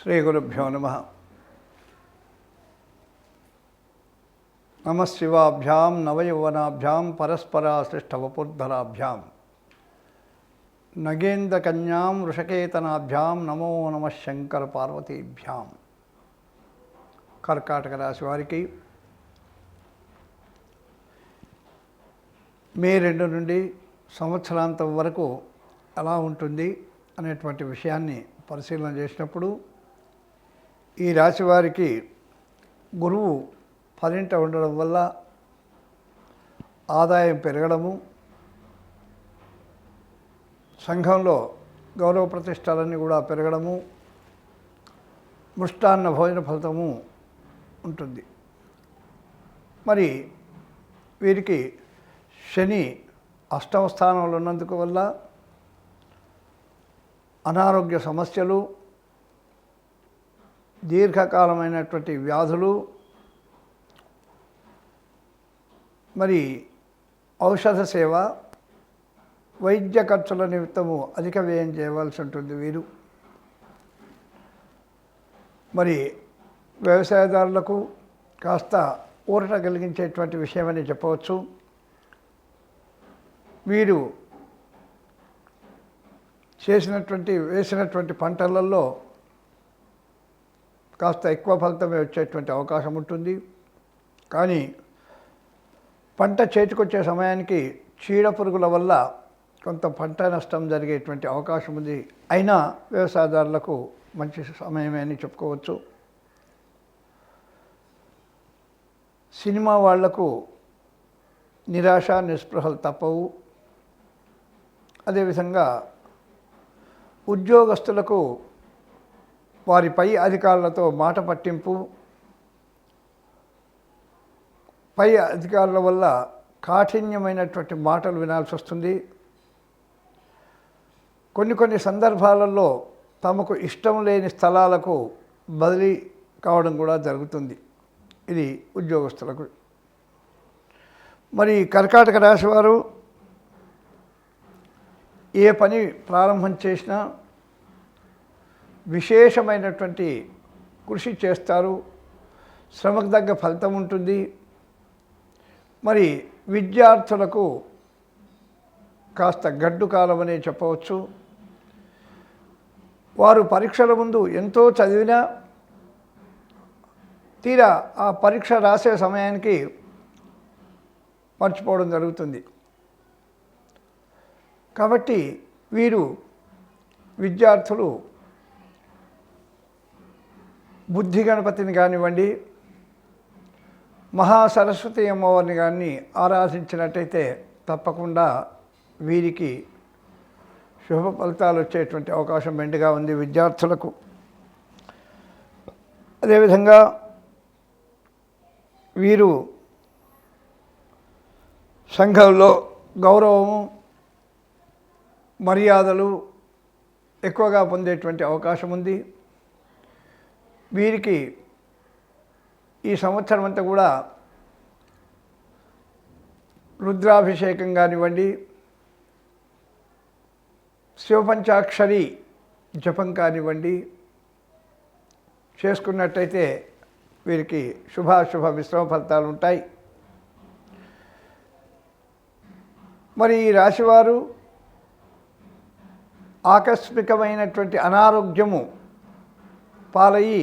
శ్రీ గురుభ్యో నమ. నమశివాభ్యాం నవయౌవనాభ్యాం పరస్పరాశ్లిష్టవపుర్ధరాభ్యాం నగేంద్రకన్యాం వృషకేతనాభ్యాం నమో నమ శంకర పార్వతీభ్యాం కర్కాటక రాశి వారికి మే రెండు నుండి సంవత్సరాంతం వరకు ఎలా ఉంటుంది అనేటువంటి విషయాన్ని పరిశీలన చేసినప్పుడు ఈ రాశి వారికి గురువు పదింట ఉండడం వల్ల ఆదాయం పెరగడము సంఘంలో గౌరవ ప్రతిష్టలన్నీ కూడా పెరగడము మృష్టాన్న భోజన ఫలితము ఉంటుంది. మరి వీరికి శని అష్టమ స్థానంలో ఉన్నందుకు వల్ల అనారోగ్య సమస్యలు దీర్ఘకాలమైనటువంటి వ్యాధులు మరి ఔషధ సేవ వైద్య ఖర్చుల నిమిత్తము అధిక వ్యయం చేయవలసి ఉంటుంది వీరు. మరి వ్యవసాయదారులకు కాస్త ఊరట కలిగించేటువంటి విషయమని చెప్పవచ్చు. వీరు చేసినటువంటి వేసినటువంటి పంటలలో కాస్త ఎక్కువ ఫలితమే వచ్చేటువంటి అవకాశం ఉంటుంది. కానీ పంట చేతికొచ్చే సమయానికి చీడ పురుగుల వల్ల కొంత పంట నష్టం జరిగేటువంటి అవకాశం ఉంది. అయినా వ్యవసాయదారులకు మంచి సమయమే అని చెప్పుకోవచ్చు. సినిమా వాళ్ళకు నిరాశ నిస్పృహలు తప్పవు. అదేవిధంగా ఉద్యోగస్తులకు వారి పై అధికారులతో మాట పట్టింపు. పై అధికారుల వల్ల కాఠిన్యమైనటువంటి మాటలు వినాల్సి వస్తుంది. కొన్ని కొన్ని సందర్భాలలో తమకు ఇష్టం లేని స్థలాలకు బదిలీ కావడం కూడా జరుగుతుంది. ఇది ఉద్యోగస్తులకు. మరి కర్కాటక రాశివారు ఏ పని ప్రారంభం చేసినా విశేషమైనటువంటి కృషి చేస్తారు. శ్రమకు తగ్గ ఫలితం ఉంటుంది. మరి విద్యార్థులకు కాస్త గడ్డు కాలం అనే చెప్పవచ్చు. వారు పరీక్షల ముందు ఎంతో చదివినా తీరా ఆ పరీక్ష రాసే సమయానికి మర్చిపోవడం జరుగుతుంది. కాబట్టి వీరు విద్యార్థులు బుద్ధి గణపతిని కానివ్వండి మహాసరస్వతి అమ్మవారిని కానీ ఆరాధించినట్టయితే తప్పకుండా వీరికి శుభ ఫలితాలు వచ్చేటువంటి అవకాశం మెండుగా ఉంది విద్యార్థులకు. అదేవిధంగా వీరు సంఘంలో గౌరవము మర్యాదలు ఎక్కువగా పొందేటువంటి అవకాశం ఉంది. వీరికి ఈ సంవత్సరం అంతా కూడా రుద్రాభిషేకం కానివ్వండి శివపంచాక్షరి జపం కానివ్వండి చేసుకున్నట్టయితే వీరికి శుభాశుభ మిశ్రమ ఫలితాలు ఉంటాయి. మరి ఈ రాశివారు ఆకస్మికమైనటువంటి అనారోగ్యము పాలయ్యి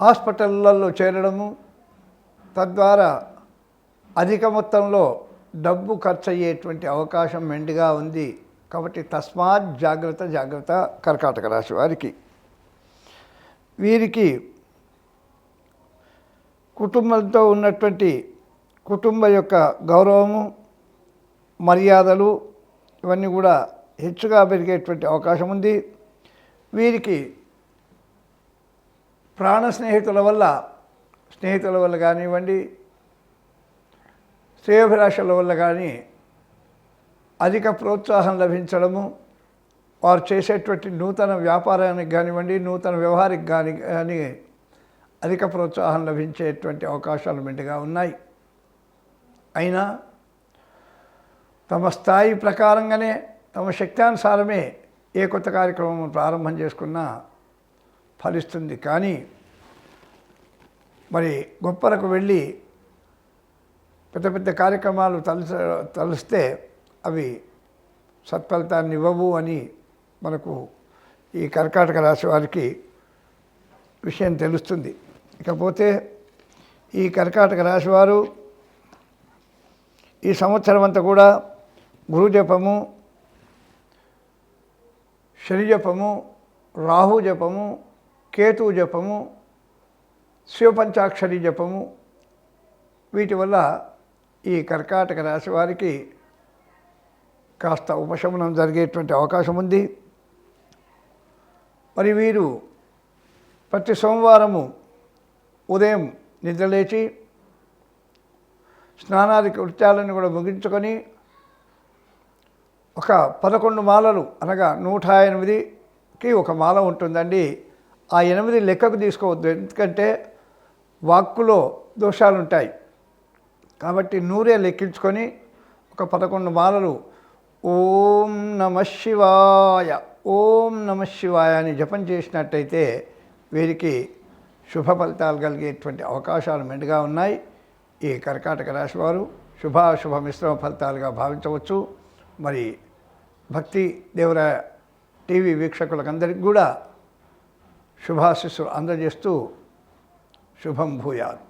హాస్పిటళ్ళల్లో చేరడము తద్వారా అధిక మొత్తంలో డబ్బు ఖర్చు అయ్యేటువంటి అవకాశం మెండుగా ఉంది. కాబట్టి తస్మాత్ జాగ్రత్త జాగ్రత్త కర్కాటక రాశి వారికి. వీరికి కుటుంబంతో ఉన్నటువంటి కుటుంబ యొక్క గౌరవము మర్యాదలు ఇవన్నీ కూడా హెచ్చుగా పెరిగేటువంటి అవకాశం ఉంది. వీరికి ప్రాణ స్నేహితుల వల్ల స్నేహితుల వల్ల కానివ్వండి శ్రేయభిలాషల వల్ల కానీ అధిక ప్రోత్సాహం లభించడము వారు చేసేటువంటి నూతన వ్యాపారానికి కానివ్వండి నూతన వ్యవహారికి కానీ కానీ అధిక ప్రోత్సాహం లభించేటువంటి అవకాశాలు మెండుగా ఉన్నాయి. అయినా తమ స్థాయి ప్రకారంగానే తమ శక్తానుసారమే ఏ కొత్త కార్యక్రమం ప్రారంభం చేసుకున్నా ఫలిస్తుంది. కానీ మరి గొప్పలకు వెళ్ళి పెద్ద పెద్ద కార్యక్రమాలు తలస తలిస్తే అవి సత్ఫలితాన్ని ఇవ్వవు అని మనకు ఈ కర్కాటక రాశి వారికి విషయం తెలుస్తుంది. ఇకపోతే ఈ కర్కాటక రాశివారు ఈ సంవత్సరం అంతా కూడా గురు జపము శని జపము రాహు జపము కేతు జపము శివపంచాక్షరి జపము వీటి వల్ల ఈ కర్కాటక రాశి వారికి కాస్త ఉపశమనం జరిగేటువంటి అవకాశం ఉంది. మరి వీరు ప్రతి సోమవారము ఉదయం నిద్రలేచి స్నానాది కృత్యాలను కూడా ముగించుకొని ఒక పదకొండు మాలలు అనగా నూట ఎనిమిదికి ఒక మాల ఉంటుందండి. ఆ ఎనిమిది లెక్కకు తీసుకోవద్దు. ఎందుకంటే వాక్కులో దోషాలు ఉంటాయి కాబట్టి నూరే లెక్కించుకొని ఒక పదకొండు మాలలు ఓం నమ శివాయ ఓం నమ శివాయ అని జపం చేసినట్టయితే వీరికి శుభ ఫలితాలు కలిగేటువంటి అవకాశాలు మెండుగా ఉన్నాయి. ఈ కర్కాటక రాశివారు శుభాశుభ మిశ్రమ ఫలితాలుగా భావించవచ్చు. మరి భక్తి దేవర టీవీ వీక్షకులకందరికీ కూడా శుభాశిస్సులు అందజేస్తూ శుభం భూయాత్.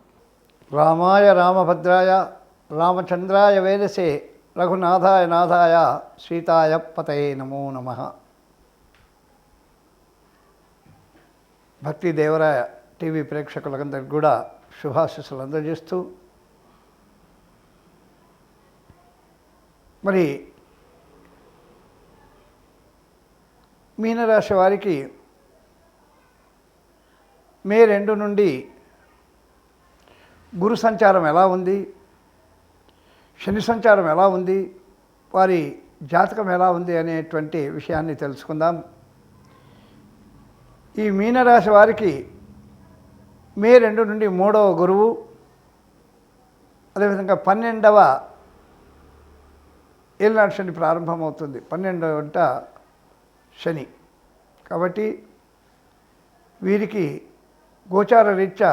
రామాయ రామభద్రాయ రామచంద్రాయ వేదసే రఘునాథాయ నాథాయ సీతాయ పతయే నమో నమ. భక్తి దేవరాయ టీవీ ప్రేక్షకులందరికీ కూడా శుభాశిస్సులు అందజేస్తూ మరి మీనరాశి వారికి మే రెండు నుండి గురు సంచారం ఎలా ఉంది? శని సంచారం ఎలా ఉంది? వారి జాతకం ఎలా ఉంది అనేటువంటి విషయాన్ని తెలుసుకుందాం. ఈ మీనరాశి వారికి మే రెండు నుండి మూడవ గురువు అదేవిధంగా పన్నెండవ ఏలినాడు శని ప్రారంభమవుతుంది. పన్నెండవ వంట శని. కాబట్టి వీరికి గోచార రీత్యా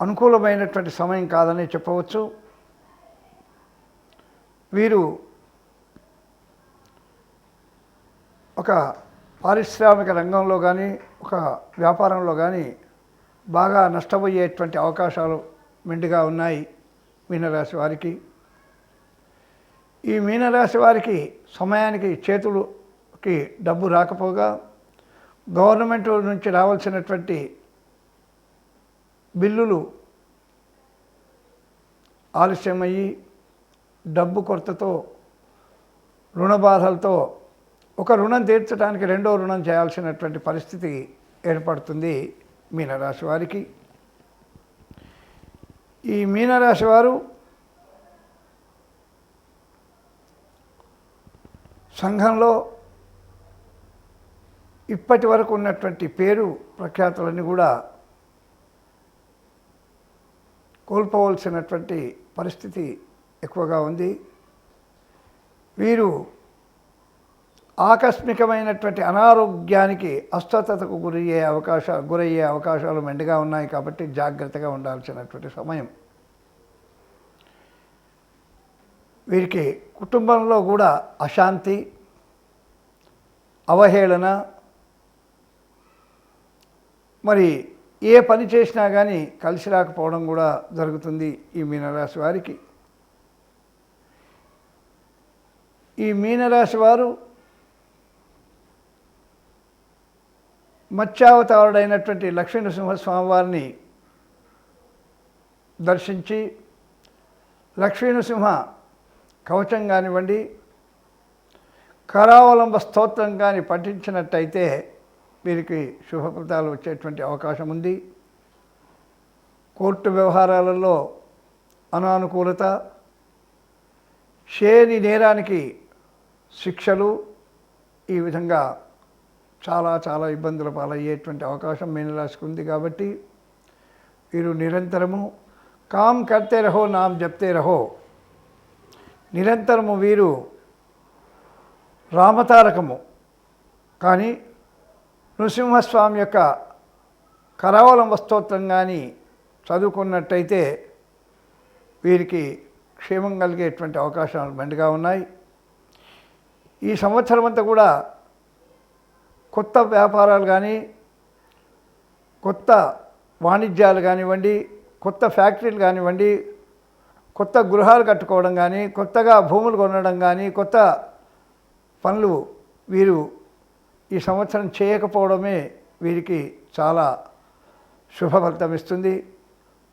అనుకూలమైనటువంటి సమయం కాదని చెప్పవచ్చు. వీరు ఒక పారిశ్రామిక రంగంలో కానీ ఒక వ్యాపారంలో కానీ బాగా నష్టపోయేటువంటి అవకాశాలు మెండుగా ఉన్నాయి మీనరాశి వారికి. ఈ మీనరాశి వారికి సమయానికి చేతులుకి డబ్బు రాకపోగా గవర్నమెంట్ నుంచి రావాల్సినటువంటి బిల్లులు ఆలస్యమయ్యి డబ్బు కొరతతో రుణ బాధలతో ఒక రుణం తీర్చడానికి రెండో రుణం చేయాల్సినటువంటి పరిస్థితి ఏర్పడుతుంది మీనరాశి వారికి. ఈ మీనరాశి వారు సంఘంలో ఇప్పటి వరకు ఉన్నటువంటి పేరు ప్రఖ్యాతులన్నీ కూడా కోల్పోవలసినటువంటి పరిస్థితి ఎక్కువగా ఉంది. వీరు ఆకస్మికమైనటువంటి అనారోగ్యానికి అస్వస్థతకు గురయ్యే అవకాశ గురయ్యే అవకాశాలు మెండుగా ఉన్నాయి కాబట్టి జాగ్రత్తగా ఉండాల్సినటువంటి సమయం. వీరికి కుటుంబంలో కూడా అశాంతి అవహేళన మరి ఏ పని చేసినా కానీ కలిసి రాకపోవడం కూడా జరుగుతుంది ఈ మీనరాశి వారికి. ఈ మీనరాశి వారు మత్స్యావతారుడైనటువంటి లక్ష్మీ నృసింహస్వామి దర్శించి లక్ష్మీనృసింహ కవచం కానివ్వండి కరావలంబ స్తోత్రం కానీ పఠించినట్టయితే వీరికి శుభఫలితాలు వచ్చేటువంటి అవకాశం ఉంది. కోర్టు వ్యవహారాలలో అనానుకూలత షేని నేరానికి శిక్షలు ఈ విధంగా చాలా చాలా ఇబ్బందుల పాలయ్యేటువంటి అవకాశం మీనరాశికి ఉంది కాబట్టి వీరు నిరంతరము కామ్ కర్తే రహో నామ్ జప్తే రహో. నిరంతరము వీరు రామతారకము. కానీ నృసింహస్వామి యొక్క కరావలంబ స్తోత్రం కానీ చదువుకున్నట్టయితే వీరికి క్షేమం కలిగేటువంటి అవకాశాలు మెండుగా ఉన్నాయి. ఈ సంవత్సరం అంతా కూడా కొత్త వ్యాపారాలు కానీ కొత్త వాణిజ్యాలు కానివ్వండి కొత్త ఫ్యాక్టరీలు కానివ్వండి కొత్త గృహాలు కట్టుకోవడం కానీ కొత్తగా భూములు కొనడం కానీ కొత్త పనులు వీరు ఈ సంవత్సరం చేయకపోవడమే వీరికి చాలా శుభఫలితం ఇస్తుంది.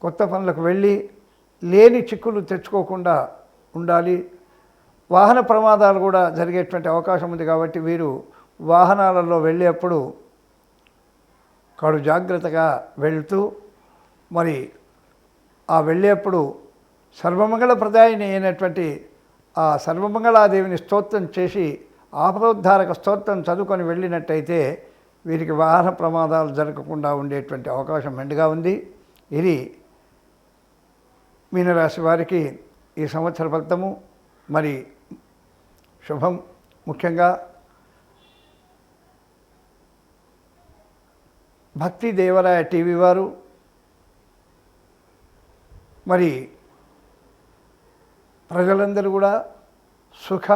కొత్త పనులకు వెళ్ళి లేని చిక్కులు తెచ్చుకోకుండా ఉండాలి. వాహన ప్రమాదాలు కూడా జరిగేటువంటి అవకాశం ఉంది కాబట్టి వీరు వాహనాలలో వెళ్ళేప్పుడు కడు జాగ్రత్తగా వెళ్తూ మరి ఆ వెళ్ళేప్పుడు సర్వమంగళ ప్రదాయని అయినటువంటి ఆ సర్వమంగళాదేవిని స్తోత్రం చేసి ఆపదోద్ధారక స్తోత్రం చదువుకొని వెళ్ళినట్టయితే వీరికి వాహన ప్రమాదాలు జరగకుండా ఉండేటువంటి అవకాశం మెండుగా ఉంది. ఇది మీనరాశి వారికి ఈ సంవత్సర ఫలితము. మరి శుభం ముఖ్యంగా భక్తి దేవరాయ టీవీ వారు మరి ప్రజలందరూ కూడా సుఖ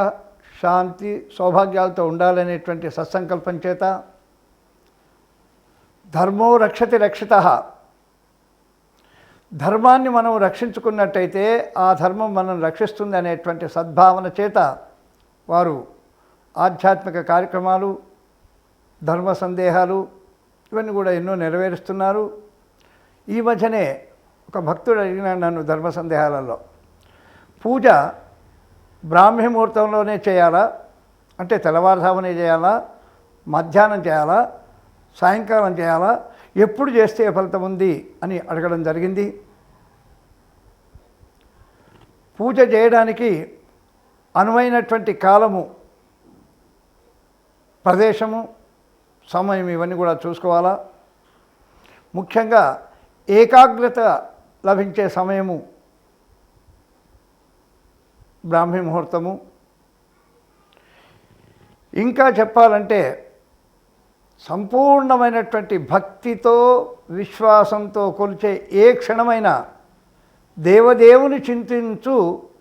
శాంతి సౌభాగ్యాలతో ఉండాలనేటువంటి సత్సంకల్పం చేత ధర్మో రక్షతి రక్షిత. ధర్మాన్ని మనం రక్షించుకున్నట్టయితే ఆ ధర్మం మనం రక్షిస్తుంది అనేటువంటి సద్భావన చేత వారు ఆధ్యాత్మిక కార్యక్రమాలు ధర్మ సందేహాలు ఇవన్నీ కూడా ఎన్నో నెరవేరుస్తున్నారు. ఈ మధ్యనే ఒక భక్తుడు అడిగినాడు నన్ను ధర్మ సందేహాలలో. పూజ బ్రాహ్మీ ముహూర్తంలోనే చేయాలా? అంటే తెల్లవారుజామునే చేయాలా? మధ్యాహ్నం చేయాలా? సాయంకాలం చేయాలా? ఎప్పుడు చేస్తే ఫలితం ఉంది అని అడగడం జరిగింది. పూజ చేయడానికి అనువైనటువంటి కాలము ప్రదేశము సమయం ఇవన్నీ కూడా చూసుకోవాలా? ముఖ్యంగా ఏకాగ్రత లభించే సమయము బ్రాహ్మీ ముహూర్తము. ఇంకా చెప్పాలంటే సంపూర్ణమైనటువంటి భక్తితో విశ్వాసంతో కొలిచే ఏ క్షణమైనా దేవదేవుని చింతించు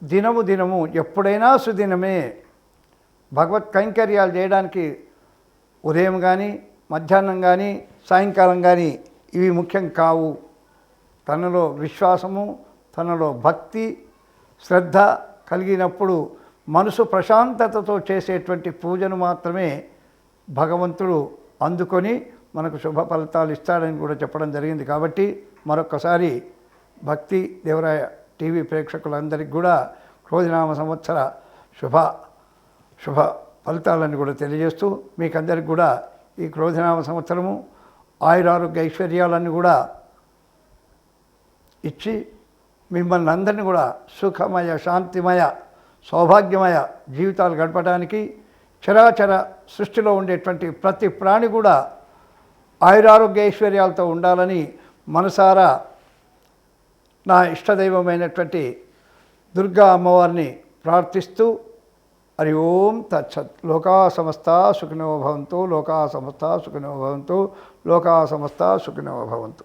దినము దినము ఎప్పుడైనా సుదినమే. భగవత్ కైంకర్యాలు చేయడానికి ఉదయం కానీ మధ్యాహ్నం కానీ సాయంకాలం కానీ ఇవి ముఖ్యం కావు. తనలో విశ్వాసము తనలో భక్తి శ్రద్ధ కలిగినప్పుడు మనసు ప్రశాంతతతో చేసేటువంటి పూజను మాత్రమే భగవంతుడు అందుకొని మనకు శుభ ఫలితాలు ఇస్తాడని కూడా చెప్పడం జరిగింది. కాబట్టి మరొకసారి భక్తి దేవరాయ టీవీ ప్రేక్షకులందరికీ కూడా క్రోధినామ సంవత్సర శుభ శుభ ఫలితాలను కూడా తెలియజేస్తూ మీకందరికి కూడా ఈ క్రోధినామ సంవత్సరము ఆయురారోగ్య ఐశ్వర్యాలన్నీ కూడా ఇచ్చి మిమ్మల్ని అందరినీ కూడా సుఖమయ శాంతిమయ సౌభాగ్యమయ జీవితాలు గడపడానికి చరాచర సృష్టిలో ఉండేటువంటి ప్రతి ప్రాణి కూడా ఆయురారోగ్య ఐశ్వర్యాలతో ఉండాలని మనసారా నా ఇష్టదైవమైనటువంటి దుర్గా అమ్మవారిని ప్రార్థిస్తూ హరి ఓం తచ్చత్ లోకా సమస్త సుఖినో భవంతు లోకా సమస్త సుఖినో భవంతు లోకా సమస్త సుఖినో భవంతు.